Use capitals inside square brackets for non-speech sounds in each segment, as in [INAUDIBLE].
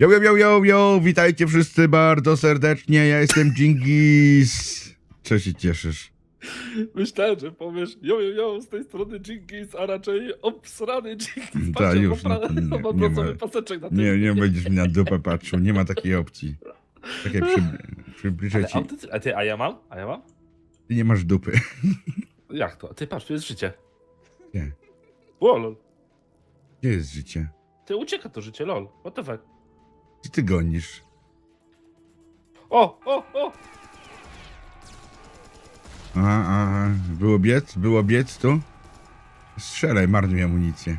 Yo, yo, yo, yo, yo, witajcie wszyscy bardzo serdecznie, ja jestem Dżingis. Co się cieszysz? Myślałem, że powiesz yo, yo, yo, z tej strony Jenkins, a raczej obsrany Jenkins. Ta, Patrzę, już, [LAUGHS] ma, no nie- ma nie ma. paseczek na tym. Nie, nie będziesz mi na dupę patrzył, nie ma takiej opcji. Czekaj, [LAUGHS] przy, przybliżę ci. autenty- a ty, a ja mam? A ja mam? Ty nie masz dupy. [LAUGHS] Jak to? Ty patrz, tu jest życie. Nie. O, lol. Gdzie jest życie? Ty ucieka to życie, lol. What the fuck? Gdzie ty gonisz? O, o, o! Aha, aha, było biec? Było biec tu? Strzelaj, marnuj amunicję.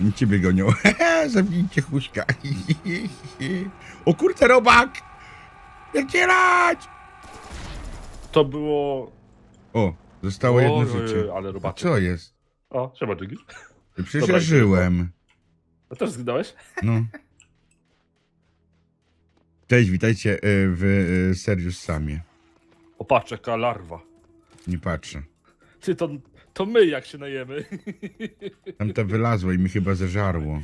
Oni ciebie gonią. [LAUGHS] Zabijcie chuśka. [LAUGHS] o kurczę, robak! Pierdzielać! To było... O, zostało jedno życie. Ale A robaczy. co jest? O, siema Jenkins. Przecież Dobra, ja żyłem. A też zginąłeś? No. [LAUGHS] Cześć, witajcie y, w y, Serious Samie. O, patrz, jaka larwa. Nie patrzę. Ty, to, to my jak się najemy. Tam to wylazło i mi chyba zeżarło.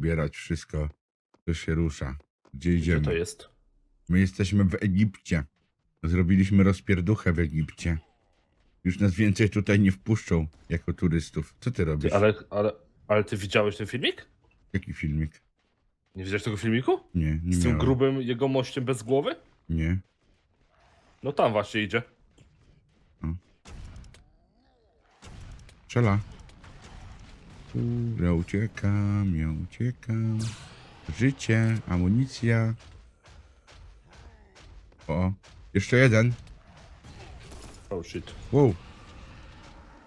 Bierać wszystko, co się rusza. Gdzie Gdzie idziemy? to jest? My jesteśmy w Egipcie. Zrobiliśmy rozpierduchę w Egipcie. Już nas więcej tutaj nie wpuszczą jako turystów. Co ty robisz? Ty, ale, ale, ale ty widziałeś ten filmik? Jaki filmik? Nie widziałeś tego filmiku? Nie, nie Z tym miałem. grubym jego mościem bez głowy? Nie. No tam właśnie idzie. Strzela. Ja uciekam, ja uciekam. Życie, amunicja. O, jeszcze jeden. Oh shit. Wow.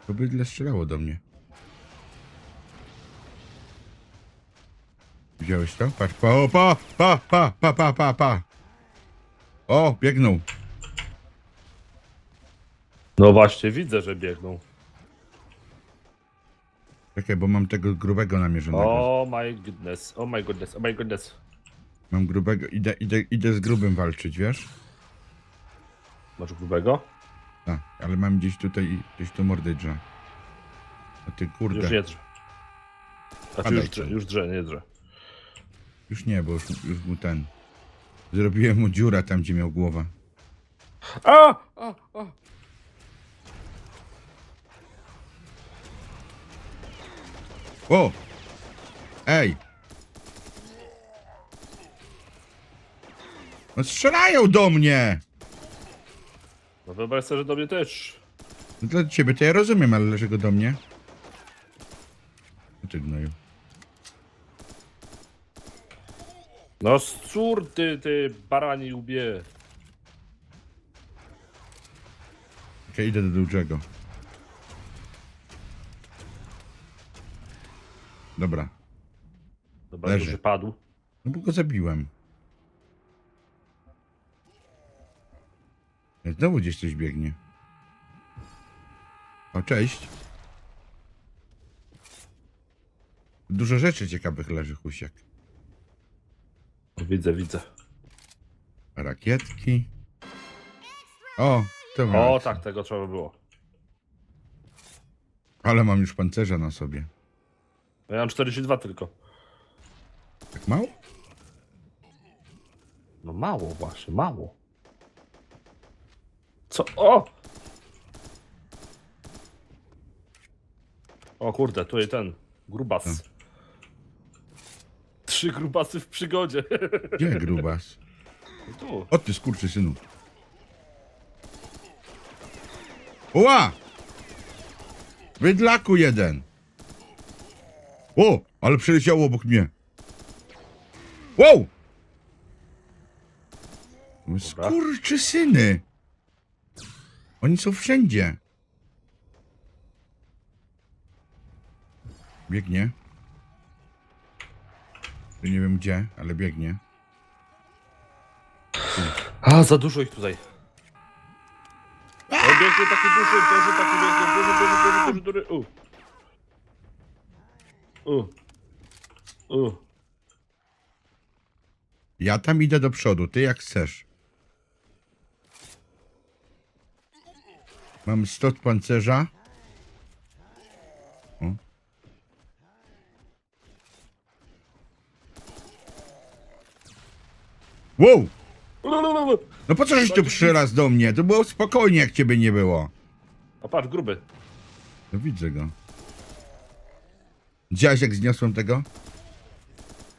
To bydle strzelało do mnie. Widziałeś to? Patrz, pa, o, pa, pa, pa, pa, pa, pa, pa. O, biegną. No właśnie, widzę, że biegną. Czekaj, bo mam tego grubego namierzonego. Oh my goodness, oh my goodness, oh my goodness. Mam grubego, idę, idę, idę z grubym walczyć, wiesz? Masz grubego? Tak, ale mam gdzieś tutaj, gdzieś tu mordydża. A ty kurde. Już nie drze. Znaczy Padaj już drze, tu. już drze, nie drze. Już nie, bo już, już mu ten. Zrobiłem mu dziura tam, gdzie miał głowa. A! A! A! O! Ej! No strzelają do mnie! No wyobraź sobie, że do mnie też. No dla ciebie to ja rozumiem, ale dlaczego do mnie? Ty gnoju. No scór ty, ty barani łbie. Okej, idę do dużego. Dobra. Dobra, Leży. duży padł. No bo go zabiłem. Ej, Znowu gdzieś coś biegnie. O, cześć. Dużo rzeczy ciekawych leży, Husiek. Widzę, widzę. Rakietki. O, to mam. O tak, tego trzeba było. Ale mam już pancerza na sobie. Ja mam 42 tylko. Tak mało? No mało właśnie, mało. Co? O! O kurde, tutaj ten, grubas. Trzy grubasy w przygodzie. [LAUGHS] Gdzie grubas? tu. O ty skurczy synu. Ła! Wydlaku jeden. O, ale przeleciało obok mnie. Wow! Skurczy syny. Oni są wszędzie. Biegnie. Tu Nie wiem gdzie, ale biegnie. A, za dużo ich tutaj. O, biegnie taki duży, duży, taki biegnie, duży, duży, duży, duży, duży. U. U. U. Ja tam idę do przodu, ty jak chcesz. Mam 100 pancerza. Wow! No po co żeś tu przyraz do mnie? To było spokojnie, jak ciebie nie było. A patrz, gruby. No widzę go. Widziałeś jak zniosłem tego?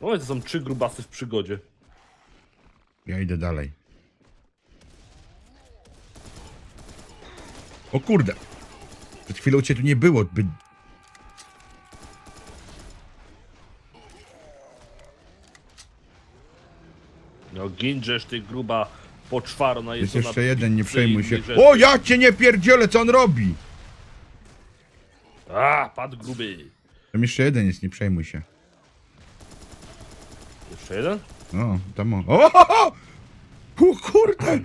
No to są trzy grubasy w przygodzie. Ja idę dalej. O kurde! Przed chwilą cię tu nie było. By... No ginżesz ty gruba poczwarna Jest jest jeszcze jeden, nie przejmuj się. O! O, ja cię nie pierdzielę, co on robi? A, padł gruby. Tam jeszcze jeden jest, nie przejmuj się. Jeszcze jeden? No, tam o. O, o, o! o kurde!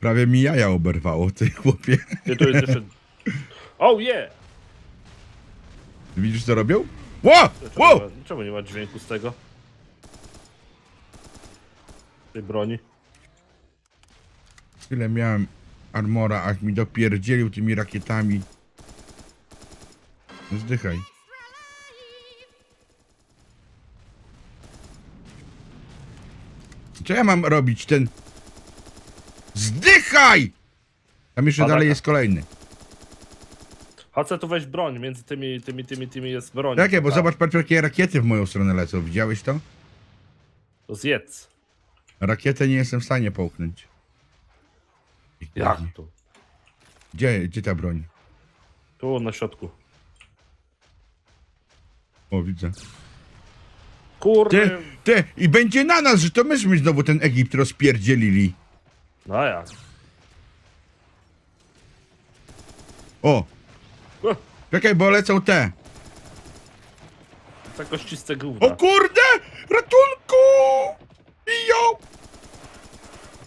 Prawie mi jaja oberwało, ty chłopie. Ty tu jest jeszcze... Oh yeah! Widzisz co robią? Ło! Czemu, Ło! nie ma, czemu nie ma dźwięku z tego? Tej broni. Tyle miałem armora, aż mi dopierdzielił tymi rakietami. No Zdychaj. Co ja mam robić? Ten... Zdychaj! Tam jeszcze Padaka. dalej jest kolejny. HC tu weź broń, między tymi, tymi, tymi, tymi jest broń. Jakie, bo Tak. zobacz, patrz jakie rakiety w moją stronę lecą. Widziałeś to? To zjedz. Rakietę nie jestem w stanie połknąć. Jak to? Gdzie, gdzie ta broń? Tu na środku. O, widzę. Kurde. Ty, ty, i będzie na nas, że to myśmy znowu ten Egipt rozpierdzielili. No jak? O, O, czekaj, bo lecą te. za kościste gówna. O kurde! Ratunku!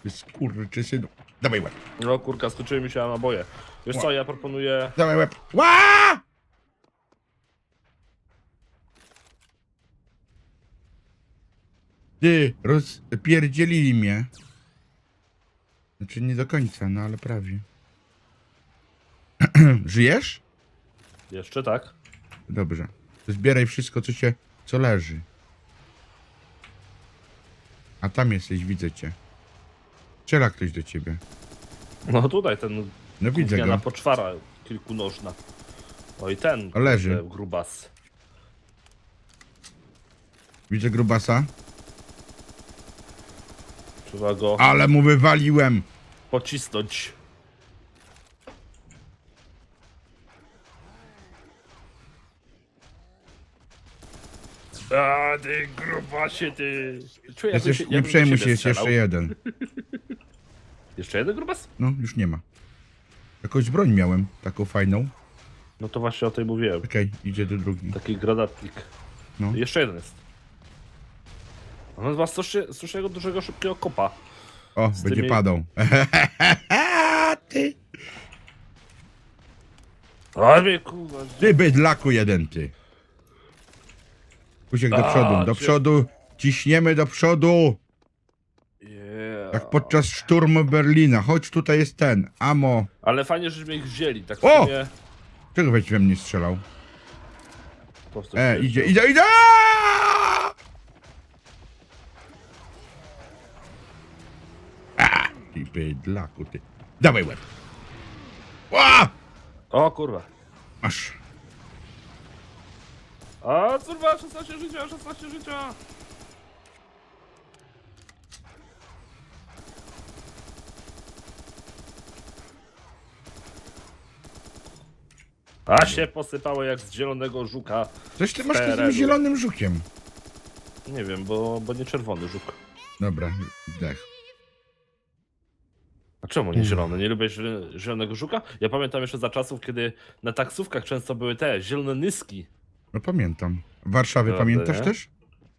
Skurczy synu. Dawaj łeb, No kurka, skoczyły mi się na naboje. Wiesz co, ja proponuję... dawaj łeb. Ła! Ty, rozpierdzielili mnie. Znaczy nie do końca, no ale prawie. [CLEARS THROAT] Żyjesz? Jeszcze tak? Dobrze. To Zbieraj wszystko, co się, co leży. A tam jesteś, widzę cię. Strzela ktoś do ciebie. No tutaj ten No widzę gówniana go. poczwara kilkunożna. O i ten. Leży. kurde, Grubas. Widzę grubasa. Trzeba go Ale mu wywaliłem. pocisnąć. A ty grubasie ty. Czuję, się- nie przejmuj się, jest jeszcze strzelał. jeden. [LAUGHS] Jeszcze jeden grubas? No, już nie ma. Jakąś broń miałem, taką fajną. No to właśnie o tej mówiłem. Okej, idzie do drugi. Taki granatnik. No. Jeszcze jeden jest. On z was słyszego dużego, szybkiego kopa. O, będzie tymi- padał. [LAUGHS] ty, A mnie kurwa. ty bydlaku jeden, ty. Kusiek do A, przodu, do cię- przodu. Ciśniemy do przodu. Yeah. Jak podczas szturmu Berlina. Chodź, tutaj jest ten. Amo. Ale fajnie, żeśmy ich wzięli, tak w O! sumie. Czego weź we mnie strzelał? Po prostu E, idzie, idzie, idzie! A, ty bydlaku, ty. Dawaj łeb. Ła! O kurwa. Masz. A kurwa, 16 życia, 16 życia. A się posypało jak z zielonego żuka. Coś ty masz z tym Terenu. zielonym żukiem. Nie wiem, bo, bo nie czerwony żuk. Dobra, dech. A czemu nie zielony? Nie lubisz ziel- zielonego żuka? Ja pamiętam jeszcze za czasów, kiedy na taksówkach często były te zielone nyski. No pamiętam. W Warszawie Prawda, pamiętasz nie? też?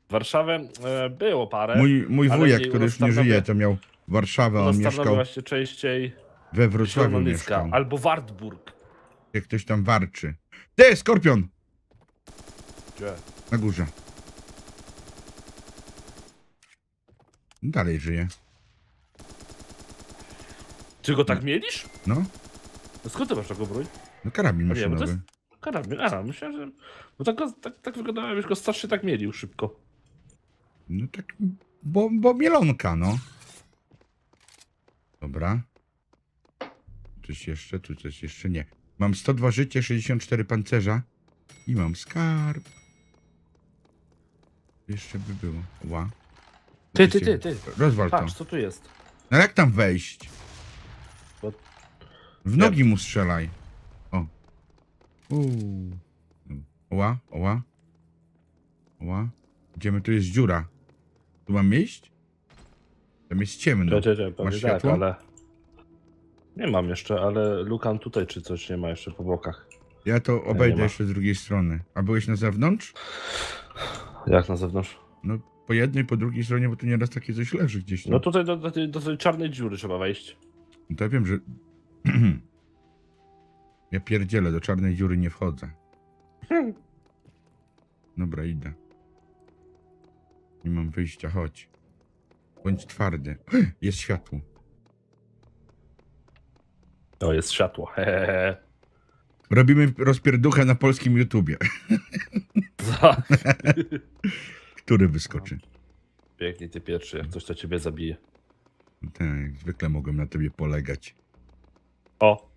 W Warszawie e, było parę. Mój, mój ale wujek, mniej który już nie żyje, to miał Warszawę, on mieszkał właśnie częściej we Wrocławiu mieszkał. Albo Wartburg. Jak ktoś tam warczy. Ty, skorpion! Gdzie? Na górze. Dalej żyje. Ty go tak mielisz? No, No Skąd ty masz taką broń? no karabin nie, bo to maszynowy. jest karabin. A, myślałem, że... Bo tak, tak, tak wyglądało, jakbyś go starszy tak mielił szybko. No tak bo, bo mielonka, no. Dobra. Coś jeszcze, tu coś jeszcze nie. Mam 102 życie, 64 pancerza i mam skarb. Jeszcze by było. Ła. Ty, ty, ty, ty. Rozwal to. Patrz, co tu jest. No jak tam wejść? Bo- W nogi mu strzelaj. Uuu. Oła, oła. Oła. Idziemy, tu jest dziura. Tu mam iść? Tam jest ciemno. Czekaj, czekaj, pewnie Masz tak, światło? ale... Nie mam jeszcze, ale Lukan tutaj czy coś nie ma jeszcze po bokach. Ja to obejdę ma. jeszcze z drugiej strony. A byłeś na zewnątrz? Jak na zewnątrz? No po jednej, po drugiej stronie, bo tu nieraz takie coś leży gdzieś tam. No tutaj do, do, tej- do tej czarnej dziury trzeba wejść. No to ja wiem, że... [CLEARS THROAT] ja pierdzielę, do czarnej dziury nie wchodzę. Dobra, idę. Nie mam wyjścia, chodź. Bądź twardy. [GASPS] Jest światło. O, jest światło. [LAUGHS] Hehehe. Robimy rozpierduchę na polskim YouTubie. [LAUGHS] Za- [LAUGHS] Który wyskoczy? Pięknie ty pierwszy, jak coś to ciebie zabije. Tak, jak zwykle mogłem na tobie polegać. O,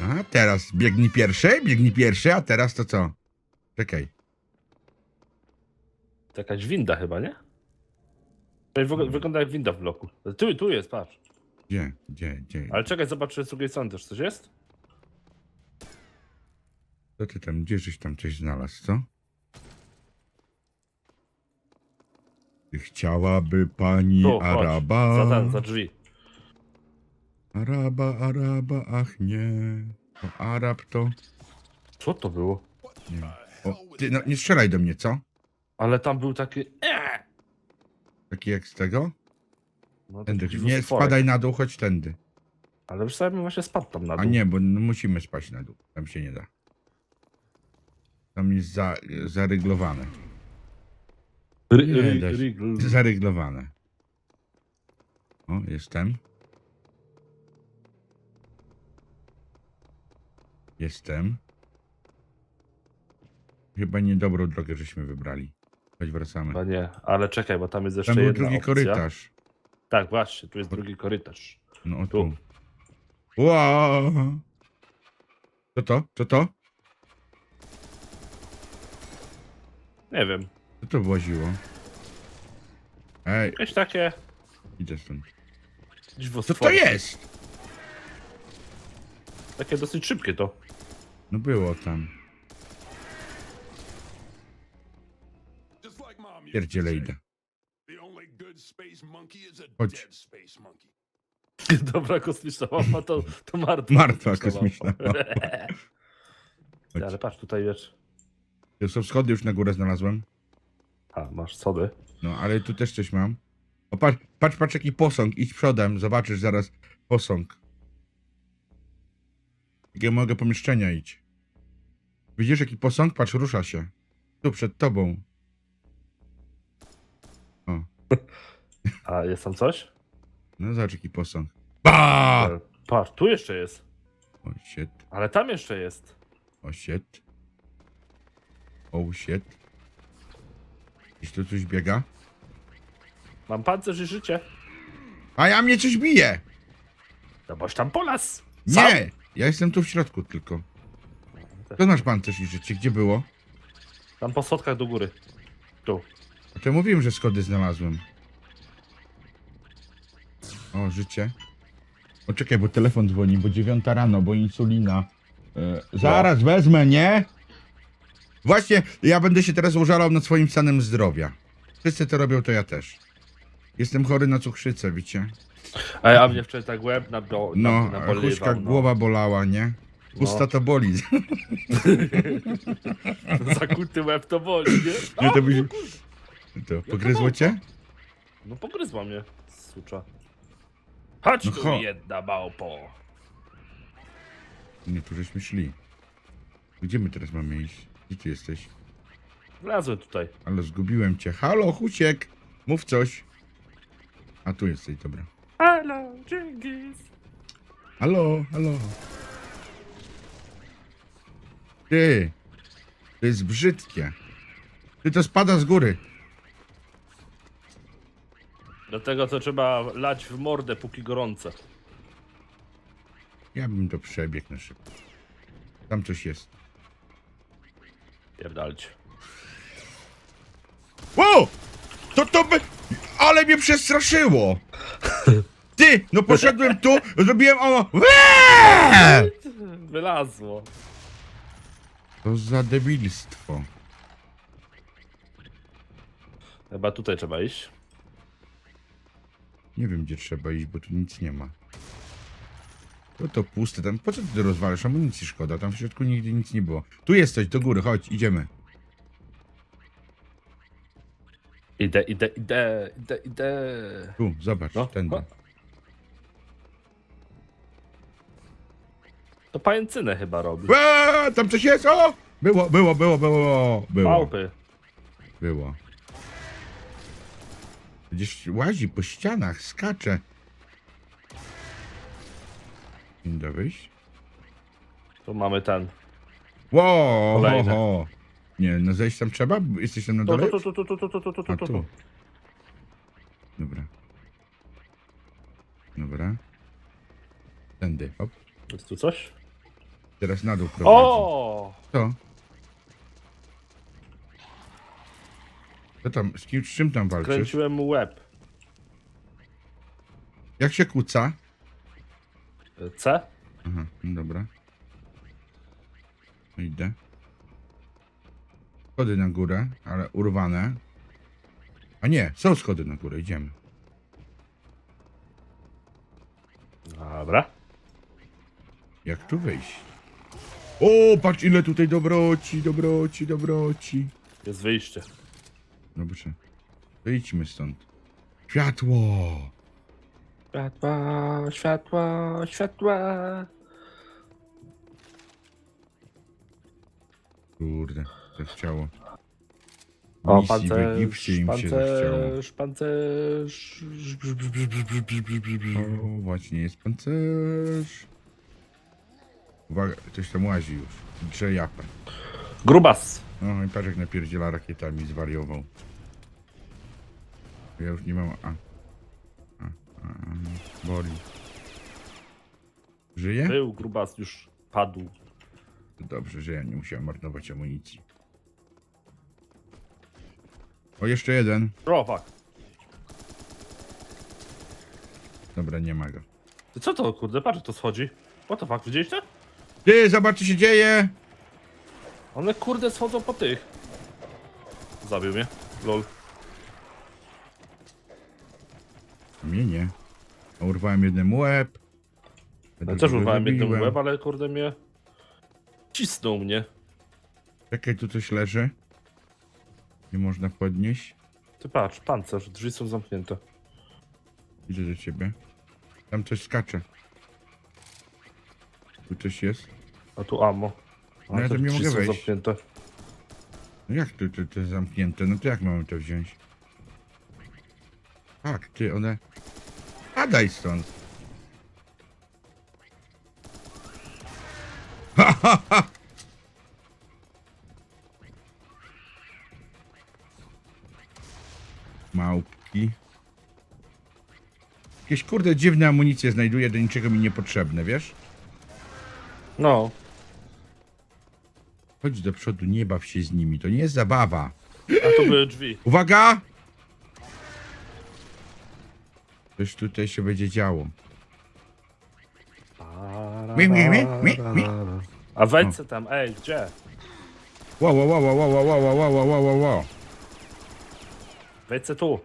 A teraz biegnij pierwszy, biegnij pierwszy, a teraz to co? Czekaj. to jakaś winda chyba, nie? To w wygląda jak winda w bloku. Tu, tu jest, patrz. Gdzie, gdzie, gdzie? Ale czekaj, zobacz, czy z drugiej strony też coś jest? Co ty tam, gdzie żeś tam coś znalazł, co? Chciałaby pani Tu, chodź. Araba. Za, ten, za drzwi. Araba, Araba, ach nie. To Arab to. Co to było? Nie. wiem. O, ty, no, nie strzelaj do mnie, co? Ale tam był taki... Eee! Taki jak z tego? No, Tędy. Nie, spadaj na dół, chodź tędy. Ale już sobie właśnie spadł tam na dół. A nie, bo no, musimy spać na dół. Tam się nie da. Tam jest za, zaryglowane. Ry, Nie, ry, da się. ry, Zaryglowane. O, jestem. Jestem. Chyba niedobrą drogę żeśmy wybrali. Chodź wracamy. Chyba nie, ale czekaj, bo tam jest jeszcze Tam był jedna drugi opcja. korytarz. Tak, właśnie, tu jest drugi korytarz. No o Tu. Ła! Co to? Co to? Nie wiem, Co to właziło? Ej, jakieś takie idę stąd. Co to jest? Takie dosyć szybkie to. No było tam. Pierdziele idę. Chodź. [LAUGHS] Dobra kosmiczna mapa to, to martwa. [LAUGHS] Martwa kosmiczna mapa. [LAUGHS] Chodź. Ale patrz, tutaj wiesz. To są schody już na górę znalazłem. A, masz sody. No, ale tu też coś mam. O, patrz, patrz, patrz jaki posąg. Idź przodem, zobaczysz zaraz posąg. Jakie mogę pomieszczenia idź. Widzisz jaki posąg? Patrz, rusza się. Tu, przed tobą. O, [LAUGHS] A jest tam coś? no zobacz jaki posąg. Ba! Ale Patrz, tu jeszcze jest. O, shit. Ale tam jeszcze jest. O, shit. O, shit. Gdzieś tu coś biega? Mam pancerz i życie. A ja mnie coś bije! No boś tam po. Sam? Nie! Ja jestem tu w środku tylko. To nasz pancerz i życie. Gdzie było? Tam po schodkach do góry. Tu. A to mówiłem, że schody znalazłem. O, życie. O, czekaj, bo telefon dzwoni, bo dziewiąta rano, bo insulina. E, zaraz wezmę, nie? Właśnie, ja będę się teraz użalał nad swoim stanem zdrowia. Wszyscy to robią, to ja też. Jestem chory na cukrzycę, wiecie? Ej, a mnie wczoraj tak łeb na, do, No, na, a nabolewał, chuśka no. głowa bolała, nie? Usta No. to boli. [LAUGHS] Zakuty łeb to boli, nie? Nie, to A, byś- no. To, pogryzło cię? No pogryzła mnie, sucza. Chodź No tu cho- jedna małpo. Nie, tu żeśmy szli. Gdzie my teraz mamy iść? Gdzie ty jesteś? Wlazłem tutaj. Ale zgubiłem cię. Halo, Husiek! Mów coś. A tu jesteś, dobra. Halo, Dżingis. Halo, halo. Ty. To jest brzydkie. Ty to spada z góry. Dlatego to trzeba lać w mordę, póki gorące. Ja bym to przebiegł na szybko. Tam coś jest. Pierdalcie. O! To to by... Ale mnie przestraszyło! Ty, no poszedłem tu, zrobiłem ono... Eee! Wylazło. To za debilstwo. Chyba tutaj trzeba iść. Nie wiem, gdzie trzeba iść, bo tu nic nie ma. To to puste, tam po co ty rozwalasz? Amunicji szkoda, tam w środku nigdy nic nie było. Tu jest coś, do góry, chodź, idziemy. Idę, idę, idę, idę, idę. Tu, zobacz, No, tędy. o. To pajęcynę chyba robi. Eee, tam coś jest, o! Było, było, było, było, było. Małpy. Było. Gdzieś łazi po ścianach, skacze. Nie da wyjść? Tu mamy ten. Wow, ho, Kolejne. ho. Nie, no zejść tam trzeba? Jesteś tam na Tu, dole? tu, tu, tu, tu, tu, tu, tu, tu, A tu, tu. tu. Dobra. Dobra. Tędy, hop. Jest tu coś? Teraz na dół prowadzi. O! Co? Co tam, z, kim, z czym tam walczysz? Kręciłem mu łeb. Jak się kłóca? C? Aha, no dobra. Idę. Schody na górę, ale urwane. A nie, są schody na górę, idziemy. Dobra. Jak tu wyjść? O, patrz ile tutaj dobroci, dobroci, dobroci. Jest wyjście. Dobrze. Wyjdźmy stąd. Światło! Światła, światła, światła. Kurde, to chciało. O, Misji w Egipcie pancerz, im się pancerz, pancerz. O, właśnie jest pancerz. Uwaga, ktoś tam łazi już. Drze japę. Grubas. No i patrz jak napierdziela rakietami, zwariował. Ja już nie mam... A. A, a, a. Boli. Żyje? Był grubas, już padł. To dobrze, że ja nie musiałem marnować amunicji. O, jeszcze jeden. Fuck. Dobra, nie ma go. Co to, kurde, patrz, to schodzi. What the fuck, widzieliście? Ty, zobacz co się dzieje! One, kurde, schodzą po tych. Zabił mnie. Lol. Mnie nie. A urwałem jednemu łeb. Ja Drugiego też urwałem jednym zabiłem. łeb, ale kurde mnie... Cisnął mnie. Czekaj, tu coś leży. Nie można podnieść. Ty patrz, pancerz, drzwi są zamknięte. Idę do ciebie. Tam coś skacze. Tu coś jest. A tu ammo. A No ja tam nie drzwi mogę są wejść. zamknięte. No jak tu to, to jest zamknięte? No to jak mamy to wziąć? Tak, ty, one... Padaj stąd! Ha, ha, ha! Małpki. Jakieś kurde dziwne amunicje znajduję, do niczego mi niepotrzebne, wiesz? No. Chodź do przodu, nie baw się z nimi, to nie jest zabawa. A tu były drzwi. Uwaga! Coś tutaj się będzie działo. Mi, mi, mi, mi, mi. A wejdź se tam, ej, gdzie? Wow, wow, wow, wow, wow, wow, wow, wow, wow, wow, wow. Tu.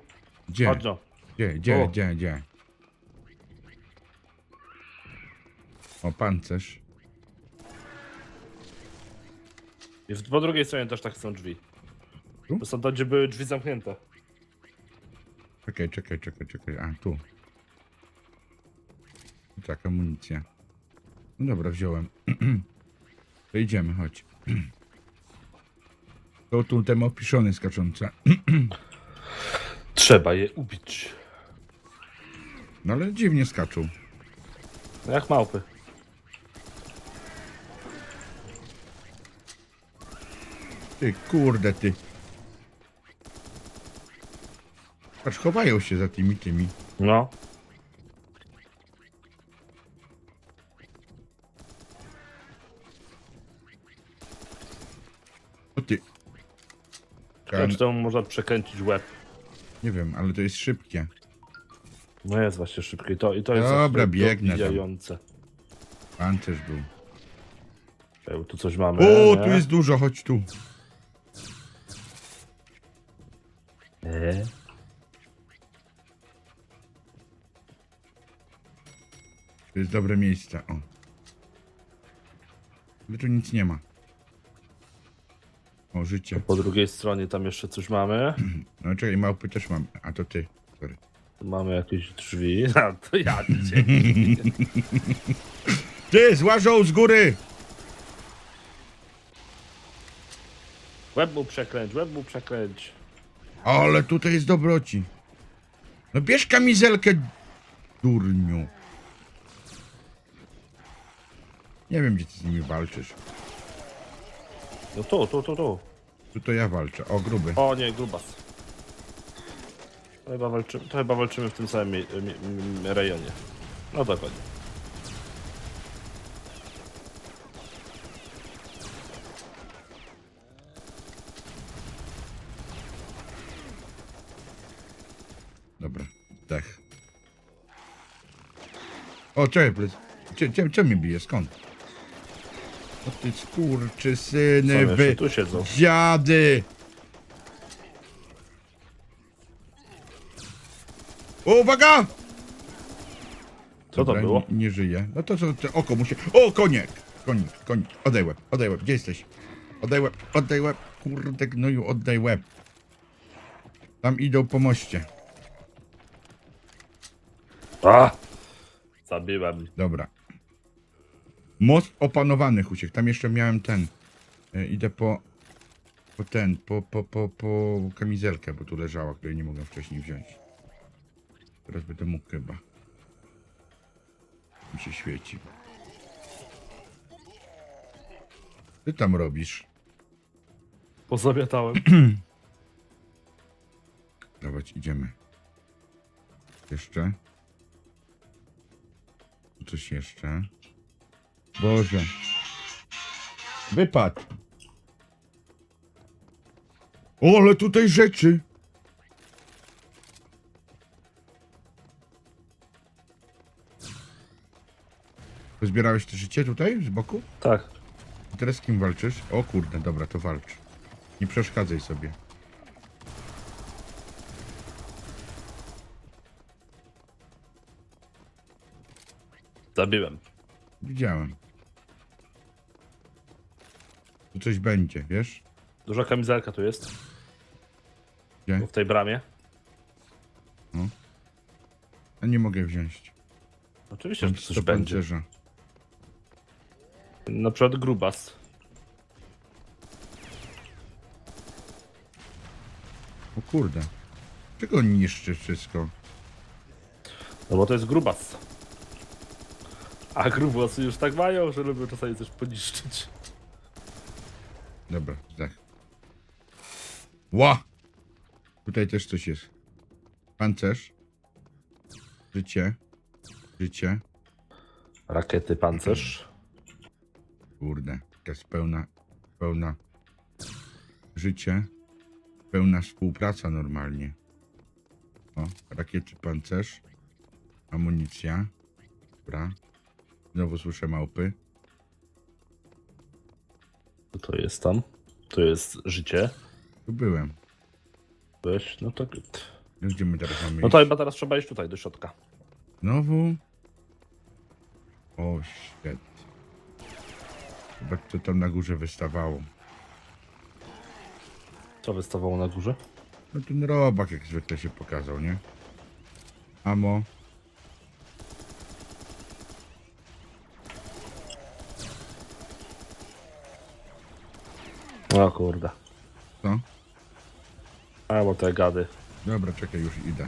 Gdzie? Chodź no. Gdzie, gdzie, O. gdzie, gdzie? O, pancerz. I w, po drugiej stronie też tak są drzwi. Tu? To są to, gdzie były drzwi zamknięte. Czekaj, czekaj, czekaj, czekaj. A, tu. Tak, amunicja. No dobra, wziąłem. [CLEARS THROAT] to idziemy, chodź. To tu te opiszone skaczące. [CLEARS THROAT] Trzeba je ubić. No ale dziwnie skaczą. No Jak małpy. Ty, kurde, ty. Patrz, chowają się za tymi, tymi. No. O ty. Ja, czy temu można przekręcić łeb? Nie wiem, ale to jest szybkie. No jest właśnie szybkie. To, i to jest Dobra, właśnie biegnę tam. dobijające. Pancerz był. Tu coś mamy. O, nie? tu jest dużo, chodź tu. To jest dobre miejsce, o. Ale tu nic nie ma. O, życie. Po drugiej stronie tam jeszcze coś mamy. [CLEARS THROAT] No czekaj, małpy też mam. A to ty. Sorry. Tu mamy jakieś drzwi. [LAUGHS] A to ja cię. [LAUGHS] Ty, złażą z góry! Łeb mu przekręć, łeb mu przekręć. Ale tutaj jest dobroci. No bierz kamizelkę, durniu. Nie wiem, gdzie ty z nimi walczysz. No tu, tu, tu, tu. Tu to ja walczę. O, gruby. O nie, grubas. To chyba walczymy, to chyba walczymy w tym samym rejonie. No dokładnie. Dobra, dech. O, czekaj, plec. Cze, cze, czemu mnie bije? Skąd? O ty skurczy Są syny, jeszcze wy tu siedzą. dziady! Uwaga! Co to Dobra, było? Nie, nie żyje. No to co, to oko musi... O, koniek! Konik, konik. Oddaj łeb, oddaj łeb. Gdzie jesteś? Oddaj łeb, oddaj łeb. Kurde gnoju, oddaj łeb. Tam idą po moście. A! Zabiłem. Dobra. Most opanowany, Husiek. Tam jeszcze miałem ten. E, idę po... Po ten, po, po, po, po kamizelkę, bo tu leżała, której nie mogłem wcześniej wziąć. Teraz będę mógł chyba. Mi się świeci. Ty tam robisz? Pozamiatałem. [CLEARS THROAT] Dawać, idziemy. Jeszcze. Coś jeszcze. Boże. Wypad. O, ale tutaj rzeczy. Pozbierałeś te życie tutaj z boku? Tak. A teraz z kim walczysz? O kurde, dobra, to walcz. Nie przeszkadzaj sobie. Zabiłem. Widziałem. Tu coś będzie, wiesz? Duża kamizelka tu jest. Gdzie? Tu W tej bramie. A nie mogę wziąć. Oczywiście, że Mam tu coś 100 będzie. pancerza. Na przykład grubas. O kurde. Czego on niszczy wszystko? No bo to jest grubas. A grubasy już tak mają, że lubią czasami coś poniszczyć. Dobra, zdech. Ła! Tutaj też coś jest. Pancerz. Życie. Życie. Rakiety, pancerz. Kurde. Jakaś pełna, pełna. Życie. Pełna współpraca normalnie. O, rakiety, pancerz. Amunicja. Dobra. Znowu słyszę małpy. To jest tam? To jest życie. Tu byłem. Weź, no to... Gdzie my teraz mamy No iść? to chyba teraz trzeba iść tutaj, do środka. Znowu? O, shit. Zobacz, co tam na górze wystawało. Co wystawało na górze? No ten robak jak zwykle się pokazał, nie? Amo. O kurde. Co? A, bo te gady. Dobra, czekaj, już idę.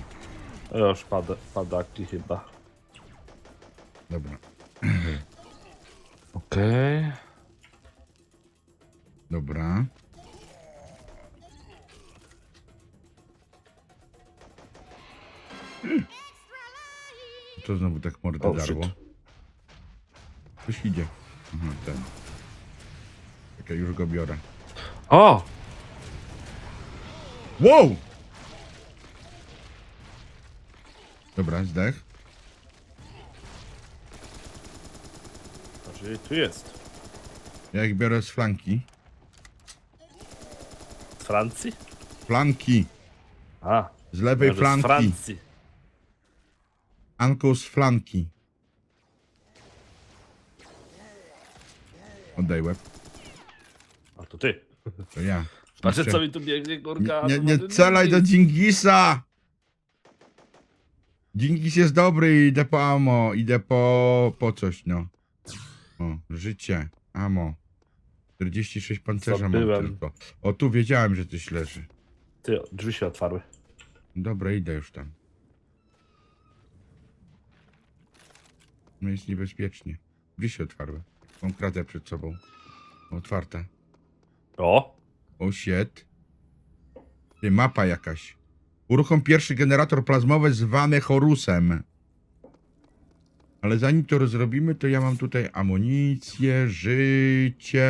Już pada, padaki chyba. Dobra. Okej. Dobra. To znowu tak mordę O, darło. shit. Coś idzie. Aha, ten. Czekaj, już go biorę. O! Wow! Dobra, zdech. Znaczy, tu jest. Ja ich biorę z flanki. Z Francji? Flanki! A. Z lewej może Z flanki. Francji. Z flanki. Oddaj łeb. A to ty. To ja. Patrzę Jeszcze- co mi tu biegnie, kurka. Nie, to nie ma- celaj do Dżingisa! Dżingis jest dobry, idę po amo, idę po, po coś, no. O, życie, amo. 46 pancerza mam Zabyłem. tylko. O, tu wiedziałem, że coś leży. Ty, drzwi się otwarły. Dobra, idę już tam. No jest niebezpiecznie. Drzwi się otwarły. Mam kratę przed sobą. Otwarte. O! O shit. Ty, mapa jakaś. Uruchom pierwszy generator plazmowy zwany Horusem. Ale zanim to zrobimy, to ja mam tutaj amunicję, życie.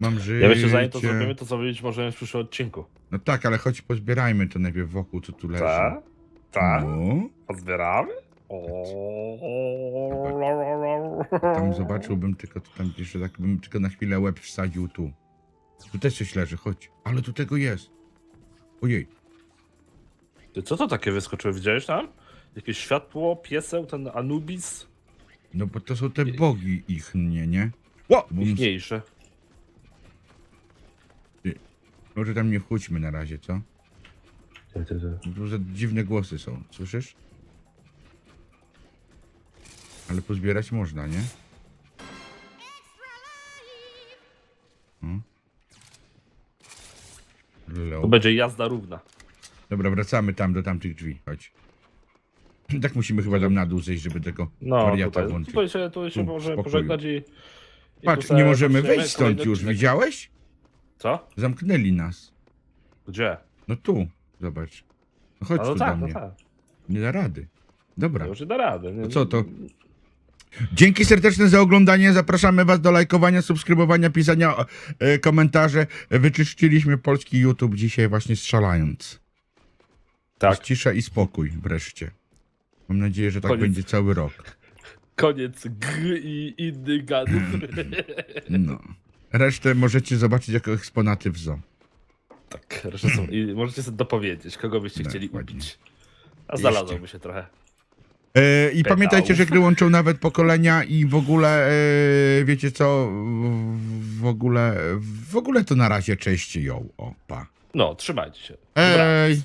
Mam życie. Ja myślę, zanim to zrobimy, to zrobić możemy w przyszłym odcinku. No tak, ale choć pozbierajmy to najpierw wokół, co tu leży. Tak? Tak? No, Pozbieramy? Tam zobaczyłbym tylko, to tam jeszcze tak bym tylko na chwilę łeb wsadził tu. Tu też coś leży, chodź. Ale tu tego jest. Ojej. Ty, co to takie wyskoczyło? Widziałeś tam? Jakieś światło, pieseł, ten Anubis? No bo to są te bogi ich, nie, nie? Ło! Bo mus-. Może tam nie wchódźmy na razie, co? Ty, ty, ty. Tu za dziwne głosy są, słyszysz? Ale pozbierać można, nie? Leo. To będzie jazda równa. Dobra, wracamy tam do tamtych drzwi, chodź. [CLEARS THROAT] Tak musimy chyba tam na dół zejść, żeby tego No, wariata tutaj, włączyć. tutaj się, tutaj się Tu, spokoju. pożegnać i... i Patrz, tu nie możemy wejść stąd już, odcinek. widziałeś? Co? Zamknęli nas. Gdzie? No tu, zobacz. No chodź tu no do tak, no mnie. tak. Nie da rady. Dobra. To już nie da rady. Nie, No co to? Dzięki serdeczne za oglądanie. Zapraszamy Was do lajkowania, subskrybowania, pisania e, komentarzy. Wyczyściliśmy polski YouTube dzisiaj właśnie strzelając. Tak, Jest cisza i spokój wreszcie. Mam nadzieję, że tak Koniec. będzie cały rok. koniec g i innych gadów. [LAUGHS] No. Resztę możecie zobaczyć jako eksponaty w zoo. tak, resztę są. I możecie sobie dopowiedzieć, kogo byście No, chcieli ładnie. ubić. A znalazłoby się trochę. E, I pamiętajcie, że gry łączą nawet pokolenia i w ogóle, e, wiecie co, w ogóle, w ogóle to na razie cześć ją, opa. No, trzymajcie się. Ej!